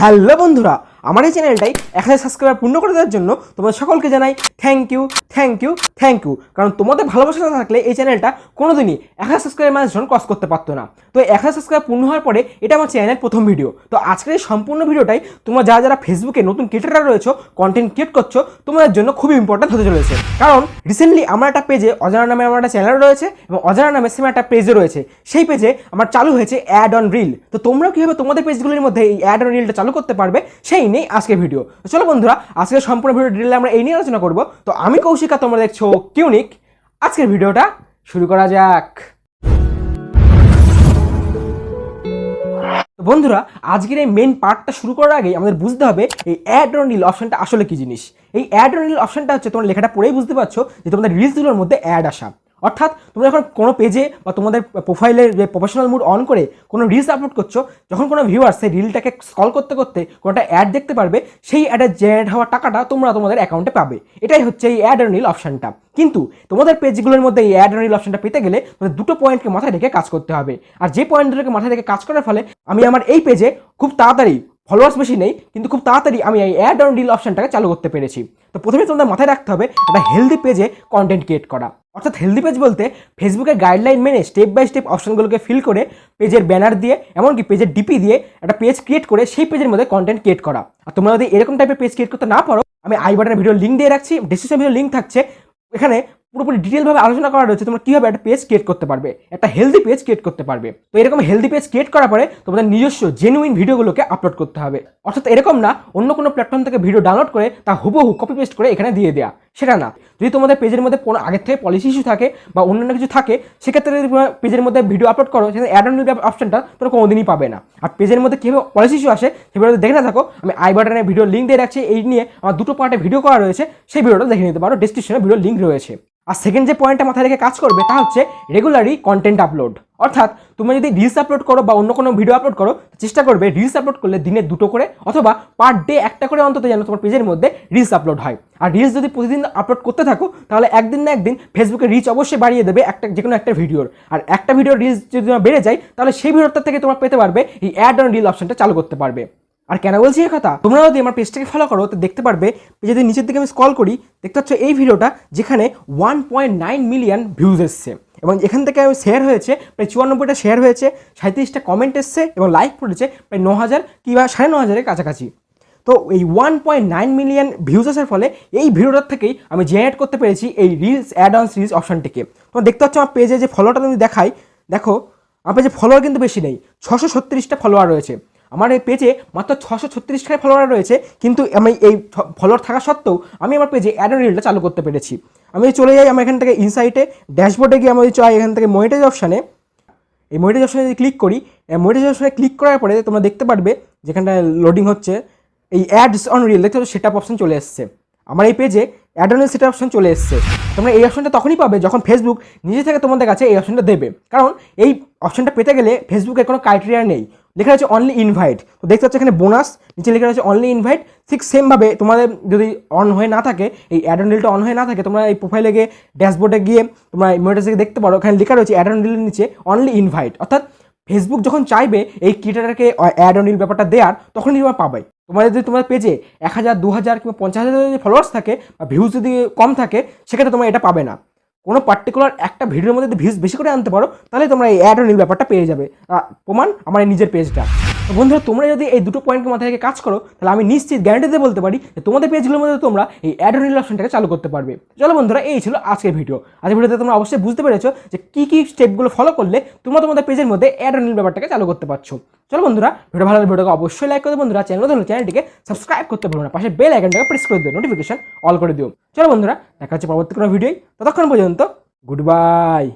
Hello বন্ধুরা আমার এই চ্যানেলটাই এক হাজার সাবস্ক্রাইবার পূর্ণ করে দেওয়ার জন্য তোমাদের সকলকে জানাই thank you thank you thank you কারণ তোমাদের ভালোবাসা না থাকলে এই চ্যানেলটা কোনোদিনই এক হাজার সাবস্ক্রাইবার মানুষজন ক্রস করতে পারতো না। তো এক হাজার সাবস্ক্রাইব পূর্ণ হওয়ার পরে এটা আমার চ্যানেলের প্রথম ভিডিও তো আজকের এই সম্পূর্ণ ভিডিওটাই তোমরা যারা যারা ফেসবুকে নতুন ক্রিয়েটাররা রয়েছে কন্টেন্ট ক্রিয়েট করছ, তোমাদের জন্য খুবই ইম্পর্টেন্ট হতে চলেছে। কারণ রিসেন্টলি আমার একটা পেজে অজানা নামে আমার একটা চ্যানেল রয়েছে এবং অজানা নামে সেম একটা পেজও রয়েছে। সেই পেজে আমার চালু হয়েছে অ্যাড অন রিল তো তোমরাও কীভাবে তোমাদের পেজগুলির মধ্যে এই অ্যাড অন রিলটা চালু করতে পারবে, সেই নেই আজকের ভিডিও। চলো বন্ধুরা আজকে সম্পূর্ণ ভিডিও ডিটেলে আমরা এই নিয়ে আলোচনা করব। তো আমি কৌশিকা, তোমরা দেখছ কিউনিক আজকের ভিডিওটা শুরু করা যাক। তো বন্ধুরা, আজকের এই মেন পার্টটা শুরু করার আগে আমাদের বুঝতে হবে এই অ্যাড অন রিল অপশনটা আসলে কি জিনিস। এই অ্যাড অন রিল অপশনটা হচ্ছে তোমরা লেখাটা পড়েই বুঝতে পারছ যে তোমাদের রিলসগুলোর মধ্যে অ্যাড আসা। অর্থাৎ তোমরা যখন কোনো পেজে বা তোমাদের প্রোফাইলের যে প্রফেশনাল মুড অন করে কোনো রিলস আপলোড করছ, যখন কোনো ভিউয়ার সেই রিলটাকে স্কল করতে করতে কোনোটা অ্যাড দেখতে পারবে, সেই অ্যাডের জেনারেট হওয়া টাকাটা তোমরা তোমাদের অ্যাকাউন্টে পাবে। এটাই হচ্ছে এই অ্যাড রিল অপশনটা কিন্তু তোমাদের পেজগুলোর মধ্যে এই অ্যাড রিল অপশনটা পেতে গেলে তোমাদের দুটো পয়েন্টকে মাথায় রেখে কাজ করতে হবে। আর যে পয়েন্টগুলোকে মাথায় রেখে কাজ করার ফলে আমি আমার এই পেজে খুব তাড়াতাড়ি ফলোয়ার্স বেশি নেই, কিন্তু খুব তাড়াতাড়ি আমি এই অ্যাড অন রিল অপশনটাকে চালু করতে পেরেছি। তো প্রথমে তোমাদের মাথায় রাখতে হবে একটা হেলদি পেজে কন্টেন্ট ক্রিয়েট করা। অর্থাৎ হেলদি পেজ বলতে ফেসবুকের গাইডলাইন মেনে স্টেপ বাই স্টেপ অপশনগুলোকে ফিল করে পেজের ব্যানার দিয়ে, এমনকি পেজের ডিপি দিয়ে একটা পেজ ক্রিয়েট করে সেই পেজের মধ্যে কন্টেন্ট ক্রিয়েট করা। আর তোমরা যদি এরকম টাইপের পেজ ক্রিয়েট করতে না পারো, আমি আই বাটনের ভিডিও লিঙ্ক দিয়ে রাখছি ডিসক্রিপশন ভিডিও লিঙ্ক থাকছে, এখানে পুরোপুরি ডিটেলভাবে আলোচনা করা রয়েছে, তোমরা কীভাবে একটা পেজ ক্রিয়েট করতে পারবে, একটা হেলদি পেজ ক্রিয়েট করতে পারবে। তো এরকম হেলদি পেজ ক্রিয়েট করার পরে তোমাদের নিজস্ব জেনুইন ভিডিওগুলোকে আপলোড করতে হবে। অর্থাৎ এরকম না, অন্য কোনো প্ল্যাটফর্ম থেকে ভিডিও ডাউনলোড করে তা হুবহু কপি পেস্ট করে এখানে দিয়ে দেওয়া সেটা না। যদি তোমাদের পেজের মধ্যে কোনো আগের থেকে পলিসি ইস্যু থাকে বা অন্যান্য কিছু থাকে, সেক্ষেত্রে যদি পেজের মধ্যে ভিডিও আপলোড করো, সেখানে অ্যাড অন অপশনটা তোমরা কোনোদিনই পাবে না। আর পেজের মধ্যে কীভাবে পলিসি ইস্যু আসে, সেগুলো দেখে না থাকো, আমি আই বাটনে ভিডিও লিঙ্ক দিয়ে রাখছি, এই নিয়ে আমার দুটো পার্টে ভিডিও করা রয়েছে, সেই ভিডিওটা দেখে নিতে পারো। ডিসক্রিপশনে ভিডিও লিঙ্ক রয়েছে। আর সেকেন্ড যে পয়েন্টটা মাথায় রেখে কাজ করবে, তা হচ্ছে রেগুলারই কন্টেন্ট আপলোড অর্থাৎ তুমি যদি রিলস আপলোড করো বা অন্য কোনো ভিডিও আপলোড করো, চেষ্টা করবে রিলস আপলোড করলে দিনে দুটো করে অথবা পার ডে একটা করে অন্তত যেন তোমার পেজের মধ্যে রিলস আপলোড হয়। আর রিলস যদি প্রতিদিন আপলোড করতে থাকো, তাহলে একদিন না একদিন ফেসবুকে রিচ অবশ্যই বাড়িয়ে দেবে একটা যে কোনো একটা ভিডিওর আর একটা ভিডিও রিলস যদি তোমার বেড়ে যায়, তাহলে সেই ভিডিওটা থেকে তোমরা পেতে পারবে এই অ্যাড অন রিল অপশনটা চালু করতে পারবে। আর কেন বলছি এই কথা? তোমরা যদি আমার পেজটাকে ফলো করো, তো দেখতে পারবে যদি নিচের দিকে আমি স্কল করি, দেখতে পাচ্ছ এই ভিডিওটা যেখানে one point nine million views এসছে। এবং এখান থেকে শেয়ার হয়েছে, প্রায় চুয়ান্নব্বইটা শেয়ার হয়েছে সাঁত্রিশটা কমেন্ট এসছে এবং লাইক পড়েছে প্রায় ন হাজার কিংবা সাড়ে ন হাজারের কাছাকাছি। তো এই one point nine million views আসার ফলে এই ভিডিওটার থেকেই আমি জেনারেট করতে পেরেছি এই রিলস অ্যাড অন সিরিজ অপশনটিকে তোমরা দেখতে পাচ্ছ আমার পেজে যে ফলোটা তুমি দেখাই, দেখো, আমার পেজে ফলোয়ার কিন্তু বেশি নেই, ছশো ছত্রিশটা ফলোয়ার রয়েছে। আমার এই পেজে মাত্র ছশো ছত্রিশখানে ফলোয়ার রয়েছে, কিন্তু আমি এই ফলোয়ার থাকা সত্ত্বেও আমি আমার পেজে অ্যাড রিলটা চালু করতে পেরেছি। আমি চলে যাই আমার এখান থেকে ইনসাইটে ড্যাশবোর্ডে গিয়ে আমি চাই এখান থেকে মনিটাইজ অপশানে এই মনিটাইজ অপশানে যদি ক্লিক করি মনিটাইজ অপশানে ক্লিক করার পরে তোমরা দেখতে পারবে যেখানটা লোডিং হচ্ছে, এই অ্যাডস অন রিল দেখতে সেট অপশন চলে এসছে। আমার এই পেজে অ্যাড অন সেট অপশন চলে এসছে। তোমরা এই অপশনটা তখনই পাবে যখন ফেসবুক নিজে থেকে তোমাদের কাছে এই অপশনটা দেবে। কারণ এই অপশনটা পেতে গেলে ফেসবুকের কোনো ক্রাইটেরিয়া নেই। লেখা আছে অনলি ইনভাইট তো দেখতে পাচ্ছ এখানে বোনাস নিচে লেখা আছে অনলি ইনভাইট ঠিক সেমভাবে তোমাদের যদি অন হয়ে না থাকে, এই অ্যাড রিলটা অন হয়ে না থাকে, তোমরা এই প্রোফাইলে গিয়ে ড্যাশবোর্ডে গিয়ে তোমরা থেকে দেখতে পারো। এখানে লেখা রয়েছে অ্যাড রিলের নিচে অনলি ইনভাইট অর্থাৎ ফেসবুক যখন চাইবে এই ক্রিয়েটারকে অ্যাড অন রিল ব্যাপারটা দেওয়ার তখনই তোমরা পাবে। তোমাদের যদি তোমার পেজে এক হাজার, দু হাজার কিংবা পঞ্চাশ হাজার যদি ফলোয়ার্স থাকে বা ভিউজ যদি কম থাকে, সেক্ষেত্রে তোমরা এটা পাবে না। কোনো পার্টিকুলার একটা ভিডিওর মধ্যে যদি ভিউজ বেশি করে আনতে পারো, তাহলে তোমরা এই অ্যাড রিল ব্যাপারটা পেয়ে যাবে। প্রমাণ আমার নিজের পেজটা তো বন্ধুরা, তোমরা যদি এই দুটো পয়েন্টকে মাথায় রেখে কাজ করো, তাহলে আমি নিশ্চিত গ্যারান্টি দিয়ে বলতে পারি যে তোমাদের পেজগুলোর মধ্যে তোমরা এই অ্যাড রিল অপশনটাকে চালু করতে পারবে। চলো বন্ধুরা, এই ছিল আজকের ভিডিও আজকের ভিডিওতে তোমরা অবশ্যই বুঝতে পেরেছ যে কী কী স্টেপগুলো ফলো করলে তোমরা তোমাদের পেজের মধ্যে অ্যাড রিল ব্যাপারটাকে চালু করতে পারছ। চলো বন্ধুরা ভিডিও ভালো ভিডিওকে অবশ্যই লাইক করে বন্ধুরা চ্যানেল চ্যানেলটিকে সাবস্ক্রাইব করতে ভুলো না। পাশে বেল আইকনটাকে প্রেস করে দিও নোটিফিকেশন অল করে দিও। চলো বন্ধুরা দেখা হচ্ছে পরবর্তী কোনো ভিডিও ততক্ষণ পর্যন্ত গুড বাই